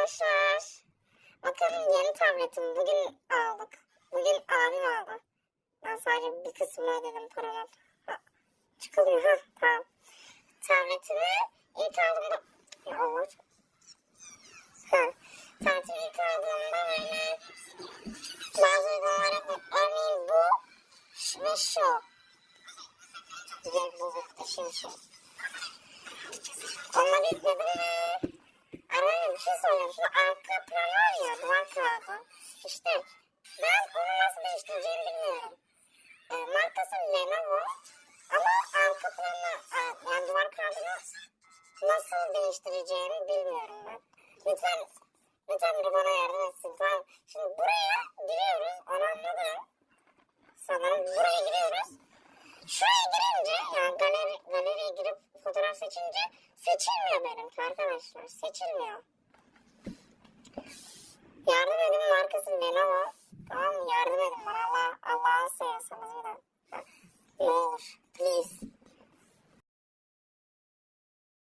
arkadaşlar. Bakın yeni tabletim bugün aldık. Bugün abim aldı. Ben sadece bir kısmını ödedim paranın. Ha, Çıkılmıyor. Ha, tamam. Tabletimi ilk aldığımda... Ya Allah. Ha. Tabletimi ilk aldığımda böyle... Bazı uygulamalara... Örneğin bu ve şu. Ve bu ve şimdi şu. Onları yükledim söyleyeyim. Şu arka plan var ya kağıdı. İşte ben onu nasıl değiştireceğimi bilmiyorum. E, markası Lenovo ama arka planı e, yani duvar kağıdını nasıl değiştireceğimi bilmiyorum ben. Lütfen lütfen biri bana yardım etsin. Tamam. Şimdi buraya giriyoruz. Onu anladım. Sanırım buraya giriyoruz. Şuraya girince yani galeri, galeriye girip fotoğraf seçince seçilmiyor benimki arkadaşlar. Seçilmiyor. Yardım edin markası Lenovo. Tamam mı? Yardım edin bana. Allah, Allah'ını seviyorsanız bir de. Ne olur. Please.